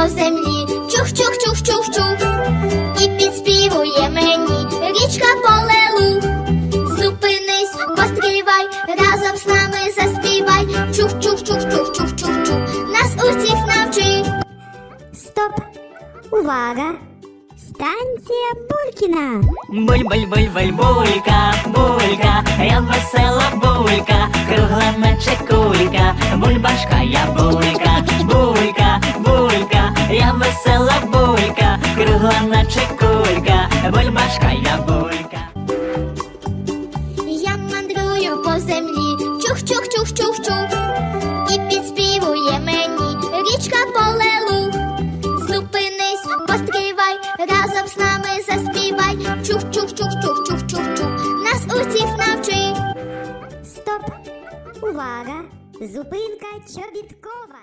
по землі, чух-чух-чух-чух-чух, і підспівує мені річка полелу. Зупинись, постривай, разом з нами заспівай. Чух-чух-чух-чух-чух-чух-чух, нас усіх навчи. Стоп! Увага! Станція Булькіна! Буль-буль-буль-буль, булька, булька, я весела булька, кругла мече кулька, бульбашка я булька, кругла наче кулька, бульбашка я булька. Я мандрую по землі, чух-чух-чух-чух-чух, і підспівує мені річка полелу. Зупинись, постривай, разом з нами заспівай. Чух-чух-чух-чух-чух-чух-чух, нас усіх навчи. Стоп! Увага! Зупинка чобіткова!